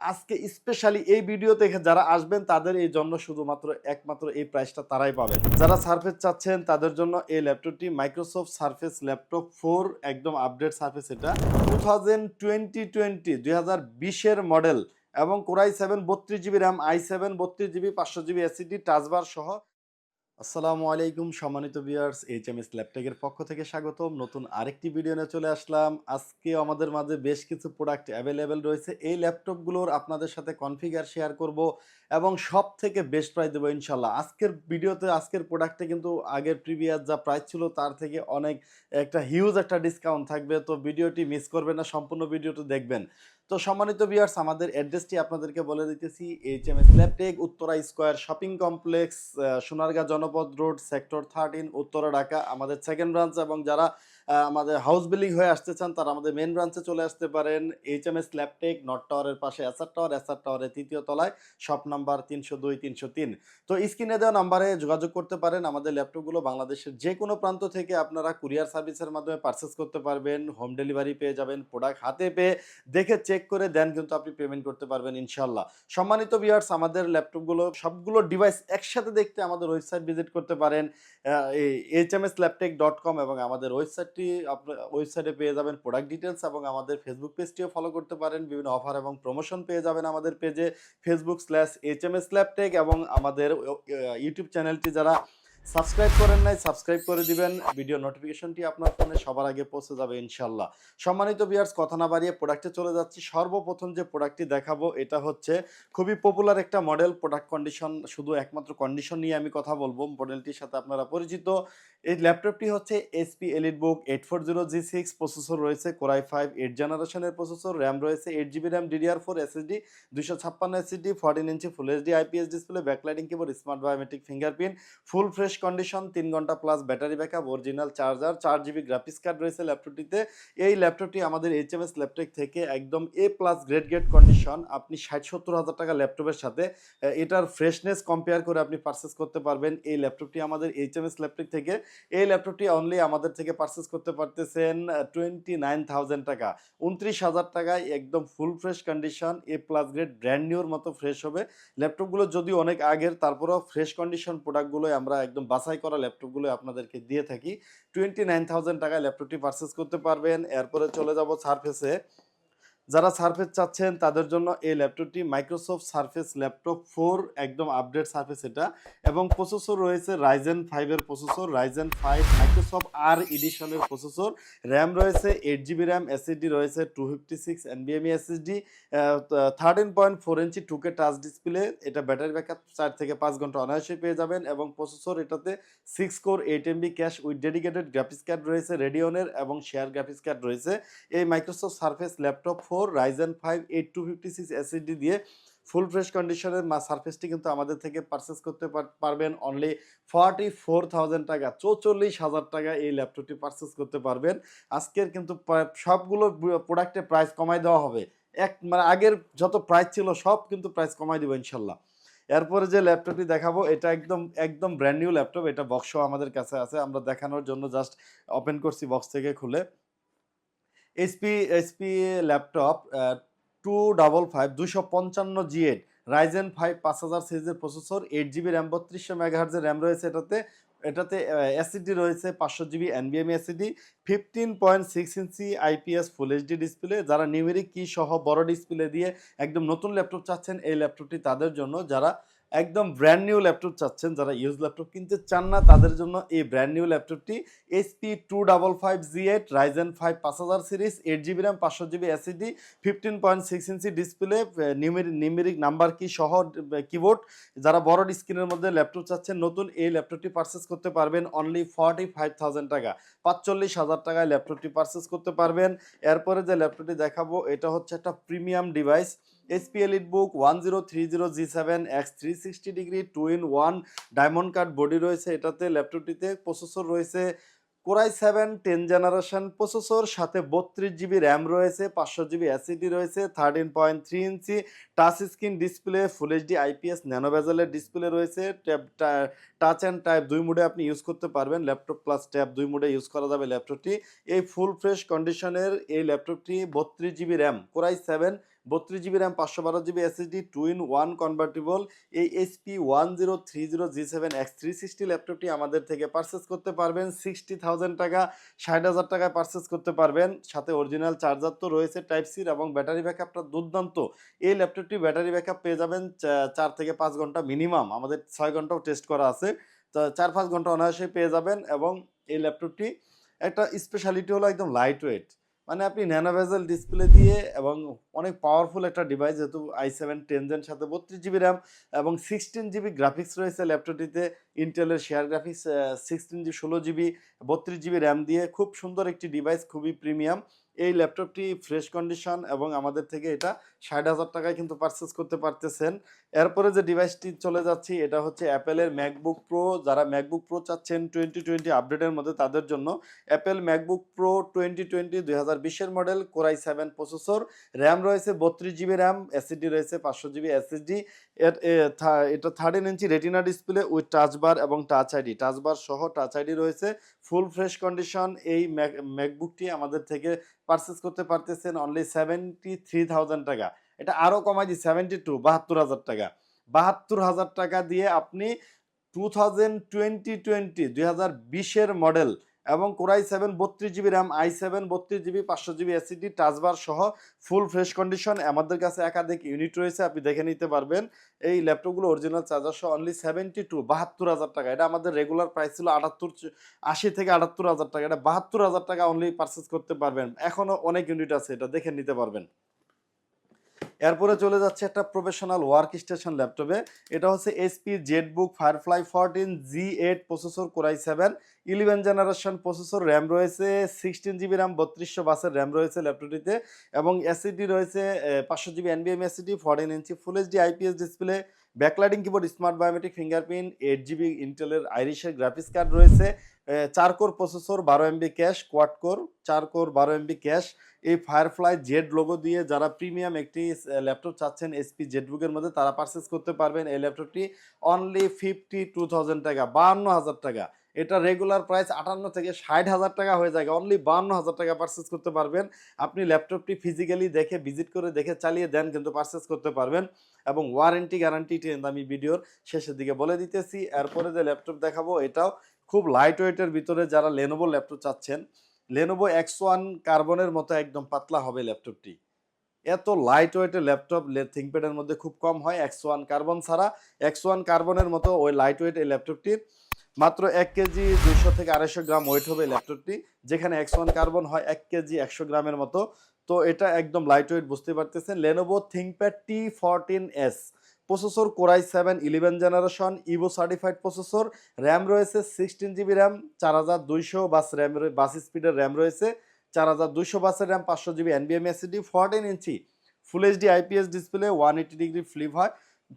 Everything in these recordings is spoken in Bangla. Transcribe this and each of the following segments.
আজকে স্পেশালি এই ভিডিও দেখে যারা আসবেন, তাদের এই জন্য শুধুমাত্র একমাত্র এই প্রাইসটা তারাই পাবে যারা সার্ফেস চাচ্ছেন, তাদের জন্য এই ল্যাপটপটি মাইক্রোসফট সার্ফেস ল্যাপটপ ফোর একদম আপডেট সার্ফেস এটা। টু থাউজেন্ড টোয়েন্টি টোয়েন্টি দুই হাজার বিশের মডেল এবং কোরাই সেভেন বত্রিশ জিবি র্যাম আই সেভেন বত্রিশ জিবি পাঁচশো জিবি এসিডি টাচবার সহ আসসালামু আলাইকুম, সম্মানিত ভিউয়ার্স এইচ এম এস ল্যাপটেকের পক্ষ থেকে স্বাগতম। নতুন আরেকটি ভিডিও নিয়ে চলে আসলাম। আজকে আমাদের মাঝে বেশ কিছু প্রোডাক্ট অ্যাভেলেবেল রয়েছে। এই ল্যাপটপগুলোর আপনাদের সাথে কনফিগার শেয়ার করব এবং সব থেকে বেস্ট প্রাইস দেবো ইনশাল্লাহ আজকের ভিডিওতে আজকের প্রোডাক্টে কিন্তু আগের প্রিভিয়াস যা প্রাইস ছিল, তার থেকে অনেক একটা হিউজ একটা ডিসকাউন্ট থাকবে। তো ভিডিওটি মিস করবেন না, সম্পূর্ণ ভিডিওটি দেখবেন। তো সম্মানিত ভিউয়ার্স আমাদের অ্যাড্রেসটি আপনাদেরকে বলে দিতেছি H M S Laptech Uttara square shopping complex Sonargaon Janapath road, sector thirteen Uttara Dhaka, আমাদের সেকেন্ড ব্রাঞ্চ এবং যারা আমাদের হাউস বিল্ডিং হয়ে আসতে চান, তারা আমাদের মেন ব্রাঞ্চে চলে আসতে পারেন। এইচ এম এস ল্যাপটেক নট টাওয়ারের পাশে এসআর টাওয়ার এসআর টাওয়ারের তৃতীয় তলায় শপ নাম্বার তিনশো দুই, তিনশো তিন। তো স্ক্রিনে দেওয়া নাম্বারে যোগাযোগ করতে পারেন। আমাদের ল্যাপটপগুলো বাংলাদেশের যে কোনো প্রান্ত থেকে আপনারা কুরিয়ার সার্ভিসের মাধ্যমে পারচেস করতে পারবেন। হোম ডেলিভারি পেয়ে যাবেন প্রোডাক্ট হাতে পেয়ে। দেখে চেক করে দেন, কিন্তু আপনি পেমেন্ট করতে পারবেন ইনশাল্লাহ সম্মানিত ভিউয়ার্স আমাদের ল্যাপটপগুলো সবগুলো ডিভাইস একসাথে দেখতে আমাদের ওয়েবসাইট ভিজিট করতে পারেন। H M S Laptech dot com এবং আমাদের ওয়েবসাইটটি আপনার ওয়েবসাইটে পেয়ে যাবেন প্রোডাক্ট ডিটেলস এবং আমাদের ফেসবুক পেজটিও ফলো করতে পারেন। বিভিন্ন অফার এবং প্রমোশন পেয়ে যাবেন আমাদের পেজে Facebook slash H M S Laptech এবং আমাদের ইউটিউব চ্যানেলটি যারা সাবস্ক্রাইব করেন নাই, সাবস্ক্রাইব করে দিবেন। ভিডিও নোটিফিকেশনটি আপনার ফোনে সবার আগে পৌঁছে যাবে ইনশাল্লাহ সম্মানিত বিয়ার্স কথা না বাড়িয়ে প্রোডাক্টে চলে যাচ্ছি। সর্বপ্রথম যে প্রোডাক্টটি দেখাবো, এটা হচ্ছে খুবই পপুলার একটা মডেল প্রোডাক্ট কন্ডিশন শুধু একমাত্র কন্ডিশন নিয়ে আমি কথা বলব। মডেলটির সাথে আপনারা পরিচিত। এই ল্যাপটপটি হচ্ছে HP EliteBook eight four zero G six processor রয়েছে কোরাই ফাইভ এইট জেনারেশনের প্রসেসর র্যাম রয়েছে eight GB RAM DDR four SSD দুশো ছাপ্পান্ন SSD fourteen inch full HD IPS display backlighting keyboard smart biometric fingerprint full fresh condition তিন ঘণ্টা plus battery backup original charger চার জিবি গ্রাফিক্স কার্ড রয়েছে ল্যাপটপটিতে এই ল্যাপটপটি আমাদের এইচ এম এস ল্যাপটপ থেকে একদম A plus grade grade condition আপনি ষাট সত্তর হাজার টাকা ল্যাপটপের সাথে এটার ফ্রেশনেস কম্পেয়ার করে আপনি পারচেস করতে পারবেন। এই ল্যাপটপটি আমাদের এইচ এম এস ল্যাপটপ থেকে, এই ল্যাপটপটি অনলি আমাদের থেকে পারচেস করতে পারতেছেন টোয়েন্টি নাইন থাউজেন্ড টাকা। উনত্রিশ হাজার টাকায় একদম full fresh condition A plus grade brand নিউর মতো ফ্রেশ হবে। ল্যাপটপগুলো যদি অনেক আগের, তারপরেও ফ্রেশ কন্ডিশন প্রোডাক্টগুলো আমরা একদম বাছাই করা ল্যাপটপগুলো আপনাদেরকে দিয়ে থাকি। টোয়েন্টি নাইন থাউজেন্ড টাকায় ল্যাপটপটি পারচেস করতে পারবেন। এরপরে চলে যাব সারফেসে যারা সারফেস চাচ্ছেন, তাদের জন্য এই ল্যাপটপটি মাইক্রোসফট সারফেস ল্যাপটপ ফোর, একদম আপডেট সারফেস এটা। এবং প্রসেসর রয়েছে রাইজেন ফাইভের প্রসেসর রাইজেন ফাইভ মাইক্রোসফট আর এডিশনের প্রসেসর র্যাম রয়েছে এইট জিবি র্যাম এসএসডি রয়েছে two fifty six এনবিএমই SSD thirteen point four inch two K touch display এটা ব্যাটারি ব্যাকআপ চার থেকে পাঁচ ঘণ্টা অনায়াসে পেয়ে যাবেন। এবং প্রসেসর এটাতে six core eight MB cache with dedicated graphics card রয়েছে রেডিওনের এবং শেয়ার গ্রাফিক্স কার্ড রয়েছে। এই Microsoft Surface laptop four Ryzen five eight two fifty six SSD দিয়ে ফুল ফ্রেশ কন্ডিশনের মা সার্ফেসটি কিন্তু আমাদের থেকে পারচেস করতে পার- পারবেন অনলি ফর্টি ফোর থাউজেন্ড টাকা, চৌচল্লিশ হাজার টাকা এই ল্যাপটপটি পারচেস করতে পারবেন। আজকের কিন্তু সবগুলো প্রোডাক্টের প্রাইস কমাই দেওয়া হবে। এক মানে আগের যত প্রাইস ছিল সব কিন্তু প্রাইস কমাই দিব ইনশাল্লাহ। এরপরে যে ল্যাপটপটি দেখাবো, এটা একদম একদম ব্র্যান্ড নিউ ল্যাপটপ এটা বক্সও আমাদের কাছে আছে। আমরা দেখানোর জন্য জাস্ট ওপেন করছি বক্স থেকে খুলে। HP HP laptop two double five দুশো পঞ্চান্ন জি এইট রাইজেন ফাইভ পাঁচ হাজার সিরিজের প্রসেসর এইট জিবি র্যাম বত্রিশশো মেগাহার্জের র্যাম রয়েছে এটাতে। এটাতে এসিডি রয়েছে, পাঁচশো GB এনবিএমই SSD fifteen point six inch IPS full HD display যারা নিউমেরিক কি সহ বড় ডিসপ্লে দিয়ে একদম নতুন ল্যাপটপ চাচ্ছেন, এই ল্যাপটপটি তাদের জন্য। যারা একদম ব্র্যান্ড নিউ ল্যাপটপ চাচ্ছেন যারা ইউজ ল্যাপটপ কিনতে চান না, তাদের জন্য এই ব্র্যান্ড নিউ ল্যাপটপটি HP two double five G eight Ryzen five পাঁচ হাজার সিরিজ এইট জিবি র্যাম পাঁচশো GB SSD fifteen point six inch display numeric numeric number key সহ কিবোর্ড যারা বড় স্ক্রিনের মধ্যে ল্যাপটপ চাচ্ছেন, নতুন এই ল্যাপটপটি পারচেস করতে পারবেন অনলি ফর্টি ফাইভ থাউজেন্ড টাকা। পাঁচচল্লিশ হাজার টাকায় ল্যাপটপটি পারচেস করতে পারবেন। এরপরে যে ল্যাপটপটি দেখাবো, এটা হচ্ছে একটা premium device HP EliteBook one zero three zero G seven X three sixty degree two in one diamond cut body রয়েছে, এটাতে ল্যাপটপটিতে প্রসেসর রয়েছে core i seven ten generation processor সাথে বত্রিশ জিবি র্যাম রয়েছে, পাঁচশো জিবি অ্যাসিডি রয়েছে thirteen point three inch touch screen display full HD IPS nano বেজেলের display রয়েছে ট্যাব টাচ অ্যান্ড টাইপ দুই মোডে আপনি ইউজ করতে পারবেন ল্যাপটপ প্লাস ট্যাব দুই মোডে ইউজ করা যাবে ল্যাপটপটি এই ফুল ফ্রেশ কন্ডিশনের এই ল্যাপটপটি বত্রিশ GB RAM core i seven বত্রিশ জিবি র্যাম, পাঁচশো বারো GB SSD two in one convertible এই HP one zero three zero G seven X three sixty ল্যাপটপটি আমাদের থেকে পারচেস করতে পারবেন। সিক্সটি থাউজেন্ড টাকা, ষাট হাজার টাকায় পারচেস করতে পারবেন। সাথে অরিজিনাল চার্জার তো রয়েছে টাইপ সির এবং ব্যাটারি ব্যাকআপটা দুর্দান্ত। এই ল্যাপটপটি ব্যাটারি ব্যাকআপ পেয়ে যাবেন চার থেকে পাঁচ ঘণ্টা মিনিমাম আমাদের ছয় ঘন্টাও টেস্ট করা আছে। চার পাঁচ ঘণ্টা অনায়াসে পেয়ে যাবেন এবং এই ল্যাপটপটি একটা স্পেশালিটি হলো একদম লাইট ওয়েট মানে আপনি ন্যানোভেজাল ডিসপ্লে দিয়ে এবং অনেক পাওয়ারফুল একটা ডিভাইস যেহেতু আই সেভেন টেন জেন সাথে বত্রিশ জিবি র্যাম এবং সিক্সটিন জিবি গ্রাফিক্স রয়েছে ল্যাপটপটিতে ইন্টেলের শেয়ার গ্রাফিক্স সিক্সটিন জিবি ষোলো জিবি বত্রিশ জিবি র্যাম দিয়ে খুব সুন্দর একটি ডিভাইস খুবই প্রিমিয়াম এই ল্যাপটপটি ফ্রেশ কন্ডিশন এবং আমাদের থেকে এটা ষাট হাজার টাকায় কিন্তু পারচেস করতে পারতেছেন। এরপরে যে ডিভাইসটি চলে যাচ্ছি, এটা হচ্ছে অ্যাপেলের ম্যাকবুক প্রো যারা ম্যাকবুক প্রো চাচ্ছেন টোয়েন্টি টোয়েন্টি আপডেটের মধ্যে তাদের জন্য Apple MacBook Pro twenty twenty দুই হাজার বিশের model core i seven processor RAM রয়েছে বত্রিশ জিবি র্যাম এসএসডি রয়েছে পাঁচশো জিবি এসএসডি এটা thirteen inch retina display with touch bar এবং টাচ আইডি টাচ বার সহ টাচ আইডি রয়েছে। ফুল ফ্রেশ কন্ডিশন এই ম্যাক ম্যাকবুকটি আমাদের থেকে পারচেস করতে পারতেছেন অনলি সেভেন্টি থ্রি থাউজেন্ড টাকা। এটা আরও কমাই দিই সেভেন্টি টু বাহাত্তর হাজার টাকা। বাহাত্তর হাজার টাকা দিয়ে আপনি টু থাউজেন্ড টোয়েন্টি টোয়েন্টি দুই হাজার বিশের মডেল এবং কোরাই সেভেন বত্রিশ জিবি র্যাম, আই সেভেন বত্রিশ জিবি, পাঁচশো জিবি এসিডি টাচবার সহ ফুল ফ্রেশ কন্ডিশন। আমাদের কাছে একাধিক ইউনিট রয়েছে, আপনি দেখে নিতে পারবেন। এই ল্যাপটপগুলো অরিজিনাল চার্জার সহ অনলি সেভেন্টি টু বাহাত্তর হাজার টাকা। এটা আমাদের রেগুলার প্রাইস ছিল আটাত্তর, আশি থেকে আটাত্তর হাজার টাকা। এটা বাহাত্তর হাজার টাকা অনলি পারচেস করতে পারবেন। এখনও অনেক ইউনিট আছে, এটা দেখে নিতে পারবেন। এরপরে চলে যাচ্ছে একটা প্রফেশনাল ওয়ার্ক স্টেশন ল্যাপটপে। এটা হচ্ছে HP ZBook Firefly fourteen G eight processor core i seven eleven generation processor RAM রয়েছে, সিক্সটিন জিবি র্যাম, বত্রিশশো বাসের র্যাম রয়েছে ল্যাপটপটিতে এবং এসিডি রয়েছে পাঁচশো GB এনবিএম SSD fourteen inch full HD IPS display backlighting keyboard smart biometric fingerprint eight GB ইন্টেলের আইরিশের গ্রাফিক্স কার্ড রয়েছে চার কোর প্রসেসর বারো এমবি ক্যাশ কোয়াড কোর চার কোর বারো এমবি ক্যাশ এই ফায়ারফ্লাই জেড লোগো দিয়ে যারা প্রিমিয়াম একটি ল্যাপটপ চাচ্ছেন এসপি জেডবুকের মধ্যে, তারা পারচেস করতে পারবেন এই ল্যাপটপটি অনলি ফিফটি টু থাউজেন্ড টাকা, বাহান্ন হাজার টাকা। এটা রেগুলার প্রাইস আটান্ন থেকে ষাট হাজার টাকা হয়ে যায়। অনলি বান্ন হাজার টাকা পারচেস করতে পারবেন। আপনি ল্যাপটপটি ফিজিক্যালি দেখে ভিজিট করে দেখে চালিয়ে দেন কিন্তু পারচেস করতে পারবেন। এবং ওয়ারেন্টি গ্যারান্টি আমি ভিডিওর শেষের দিকে বলে দিতেছি। এরপরে যে ল্যাপটপ দেখাবো, এটাও খুব লাইট ওয়েটের ভিতরে যারা লেনোভো ল্যাপটপ চাচ্ছেন লেনোভো এক্স ওয়ান কার্বনের মতো একদম পাতলা হবে ল্যাপটপটি এত লাইট ওয়েটের ল্যাপটপ থিঙ্কপ্যাডের মধ্যে খুব কম হয়। এক্স ওয়ান কার্বন ছাড়া এক্স ওয়ান কার্বনের মতো ওই লাইট ওয়েট এই ল্যাপটপটির মাত্র এক কেজি দুইশো থেকে আড়াইশো গ্রাম ওয়েট হবে ল্যাপটপটি, যেখানে এক্স ওয়ান কার্বন হয় এক কেজি একশো গ্রামের মতো। তো এটা একদম লাইট ওয়েট বুঝতে পারতেছেন Lenovo ThinkPad T fourteen S processor core i seven eleven generation Evo certified processor RAM রয়েছে সিক্সটিন জিবি র্যাম চার হাজার দুইশো বাস র্যাম বাস স্পিডের র্যাম রয়েছে, চার হাজার দুইশো বাসের র্যাম পাঁচশো GB এনবিএম SSD fourteen inch full HD IPS display one eighty degree flip হয়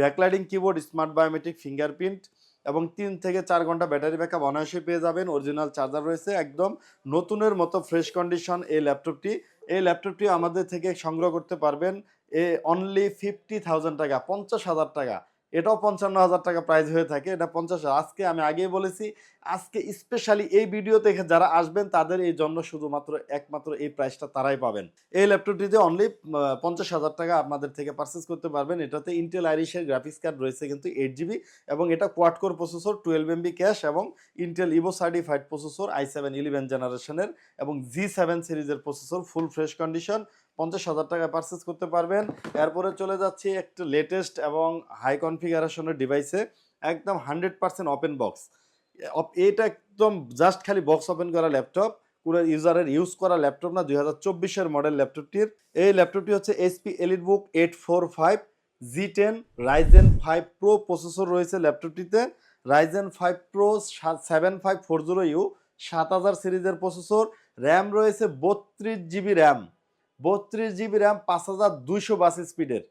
backlighting keyboard smart biometric fingerprint এবং তিন থেকে চার ঘণ্টা ব্যাটারি ব্যাকআপ অনায়াসে পেয়ে যাবেন। অরিজিনাল চার্জার রয়েছে একদম নতুনের মতো ফ্রেশ কন্ডিশন এই ল্যাপটপটি এই ল্যাপটপটি আমাদের থেকে সংগ্রহ করতে পারবেন, এ অনলি ফিফটি থাউজেন্ড টাকা, পঞ্চাশ হাজার টাকা। এটাও পঞ্চান্ন হাজার টাকা প্রাইস হয়ে থাকে, এটা পঞ্চাশ। আজকে আমি আগেই বলেছি, আজকে স্পেশালি এই ভিডিও দেখে যারা আসবেন, তাদের এই জন্য শুধুমাত্র একমাত্র এই প্রাইসটা তারাই পাবেন। এই ল্যাপটপটিতে অনলি পঞ্চাশ হাজার টাকা আপনাদের থেকে পারচেস করতে পারবেন। এটাতে ইন্টেল আইরিশের গ্রাফিক্স কার্ড রয়েছে কিন্তু এইট জিবি এবং এটা quad core processor twelve MB cache এবং Intel Evo certified processor I seven eleven জেনারেশনের এবং জি সেভেন সিরিজের প্রসেসর ফুল ফ্রেশ কন্ডিশন পঞ্চাশ হাজার টাকায় পারচেস করতে পারবেন। এরপরে চলে যাচ্ছি একটু লেটেস্ট এবং হাই কনফিগারেশনের ডিভাইসে একদম হান্ড্রেড পার্সেন্ট ওপেন বক্স এটা একদম জাস্ট খালি বক্স ওপেন করা ল্যাপটপ কোনো ইউজারের ইউজ করা ল্যাপটপ না, দুই হাজার চব্বিশের মডেল ল্যাপটপটির এই ল্যাপটপটি হচ্ছে HP EliteBook eight four five G ten Ryzen five pro processor রয়েছে ল্যাপটপটিতে Ryzen five pro seven five four zero U সাত হাজার সিরিজের প্রসেসর র্যাম রয়েছে বত্রিশ জিবি র্যাম বত্রিশ জিবি র্যাম পাঁচ হাজার দুইশো বাস স্পিডের।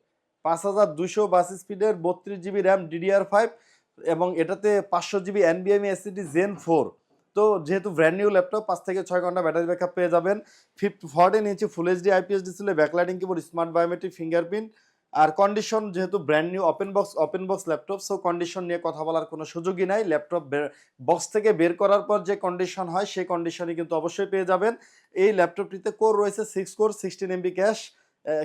পাঁচ হাজার দুইশো বাস স্পিডের বত্রিশ জিবি র্যাম ডিডিআর ফাইভ এবং এটাতে পাঁচশো জিবি এনবিএমই এসিডি জেন ফোর তো যেহেতু ব্র্যান্ড নিউ ল্যাপটপ পাঁচ থেকে ছয় ঘণ্টা ব্যাটারি ব্যাকআপ পেয়ে যাবেন। Fifty fourteen inch full HD IPS display backlighting keyboard smart biometric fingerprint আর কন্ডিশন যেহেতু brand new open box open box laptop so condition নিয়ে কথা বলার কোনো সুযোগই নাই। ল্যাপটপ বক্স থেকে বের করার পর যে কন্ডিশন হয়, সেই কন্ডিশনই কিন্তু অবশ্যই পেয়ে যাবেন। এই ল্যাপটপটিতে কোর রয়েছে six core sixteen MB cache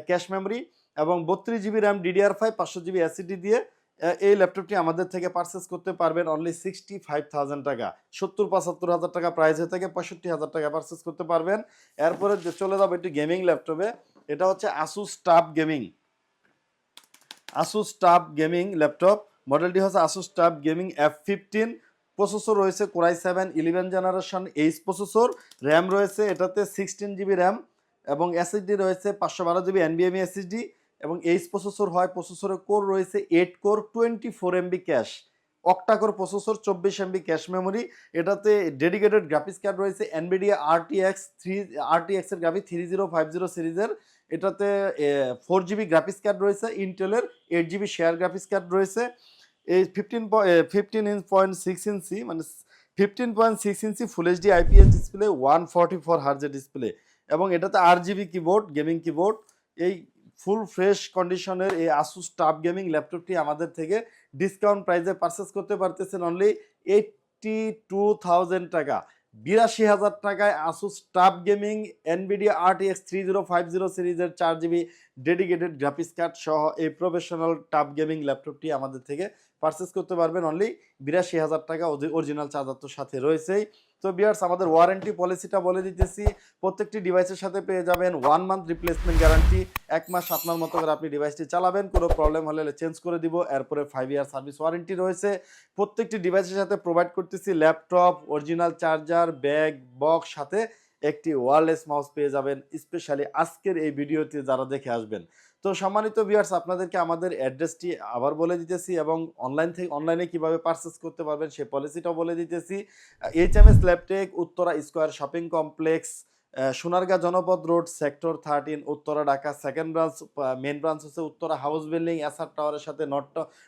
cache memory এবং বত্রিশ জিবি র্যাম ডিডিআর ফাইভ পাঁচশো জিবি অ্যাসিডি দিয়ে এই ল্যাপটপটি আমাদের থেকে পারচেস করতে পারবেন অনলি সিক্সটি ফাইভ থাউজেন্ড টাকা। সত্তর, পঁচাত্তর হাজার টাকা প্রাইস হয়ে থাকে, পঁয়ষট্টি হাজার টাকা পারচেস করতে পারবেন। এরপরে চলে যাব একটি গেমিং ল্যাপটপে এটা হচ্ছে Asus TUF gaming Asus TUF gaming laptop মডেলটি হচ্ছে Asus TUF gaming F fifteen processor রয়েছে core i seven eleven generation H processor RAM রয়েছে এটাতে সিক্সটিন জিবি র্যাম এবং এসএসডি রয়েছে পাঁচশো বারো জিবি এনবিএমই এসএসডি এবং এইচ প্রসেসর হয় প্রসেসরের কোর রয়েছে eight core twenty four MB cache octa core processor চব্বিশ এমবি ক্যাশ মেমোরি এটাতে ডেডিকেটেড গ্রাফিক্স কার্ড রয়েছে এনবিডিয়া আরটিএক্স থ্রি আরটিএক্স এর graphic three zero five zero সিরিজের এটাতে ফোর জিবি গ্রাফিক্স কার্ড রয়েছে ইন্টেলের eight GB share graphics card রয়েছে। এই fifteen fifteen inch point six inch মানে fifteen point six inch full HD IPS display one forty four হার্জের display এবং এটাতে আট জিবি কিবোর্ড গেমিং কিবোর্ড এই ফুল ফ্রেশ কন্ডিশনের এই আসুস টাপ গেমিং ল্যাপটপটি আমাদের থেকে ডিসকাউন্ট প্রাইসে পারচেস করতে পারতেছেন অনলি এইটটি টু থাউজেন্ড টাকা। বিরাশি হাজার টাকায় Asus TUF gaming Nvidia RTX three zero five zero সিরিজের চার জিবি ডেডিকেটেড গ্রাফিক্স কার্ড সহ এই প্রফেশনাল টাপ গেমিং ল্যাপটপটি আমাদের থেকে পারচেস করতে পারবেন অনলি বিরাশি হাজার টাকা অরিজিনাল চার্জার তো সাথে রয়েছেই। তো বিয়ার্স, আমাদের ওয়ারেন্টি পলিসিটা বলে দিতেছি। প্রত্যেকটি ডিভাইসের সাথে পেয়ে যাবেন ওয়ান মান্থ রিপ্লেসমেন্ট গ্যারান্টি এক মাস আপনার মতো করে আপনি ডিভাইসটি চালাবেন, কোনো প্রবলেম হলে চেঞ্জ করে দিব। এরপরে ফাইভ ইয়ার সার্ভিস ওয়ারেন্টি রয়েছে। প্রত্যেকটি ডিভাইসের সাথে প্রোভাইড করতেছি laptop original charger bag box সাথে একটি ওয়ারলেস মাউস পেয়ে যাবেন। স্পেশালি আজকের এই ভিডিওতে যারা দেখে আসবেন। তো সম্মানিত ভিউয়ার্স আপনাদেরকে আমাদের অ্যাড্রেসটি আবার বলে দিতেছি এবং অনলাইন থেকে অনলাইনে কীভাবে পারচেস করতে পারবেন সেই পলিসিটাও বলে দিতেছি। H M S Laptech Uttara square shopping complex Sonargaon Janapath road sector thirteen Uttara Dhaka second branch main branch হচ্ছে উত্তরা হাউস বিল্ডিং এসআর টাওয়ারের সাথে নট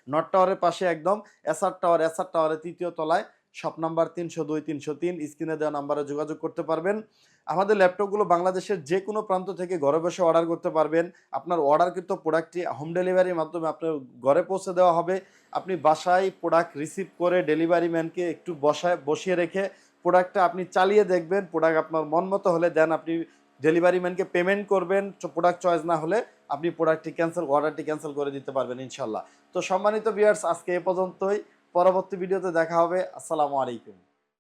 নট টাওয়ারের পাশে একদম এসআর টাওয়ার এসআর টাওয়ারের তৃতীয় তলায় শপ নাম্বার তিনশো দুই, তিনশো তিন, স্ক্রিনে দেওয়া নাম্বারে যোগাযোগ করতে পারবেন। আমাদের ল্যাপটপগুলো বাংলাদেশের যে কোনো প্রান্ত থেকে ঘরে বসে অর্ডার করতে পারবেন। আপনার অর্ডারকৃত প্রোডাক্টটি হোম ডেলিভারির মাধ্যমে আপনার ঘরে পৌঁছে দেওয়া হবে। আপনি বাসায় প্রোডাক্ট রিসিভ করে ডেলিভারি ম্যানকে একটু বসায়, বসিয়ে রেখে প্রোডাক্টটা আপনি চালিয়ে দেখবেন। প্রোডাক্ট আপনার মন মতো হলে দেন, আপনি ডেলিভারি ম্যানকে পেমেন্ট করবেন। প্রোডাক্ট চয়েস না হলে আপনি প্রোডাক্টটি ক্যান্সেল অর্ডারটি ক্যান্সেল করে দিতে পারবেন ইনশাল্লাহ তো সম্মানিত বিয়ার্স আজকে এ পর্যন্তই। পরবর্তী ভিডিওতে দেখা হবে। আসসালামু আলাইকুম।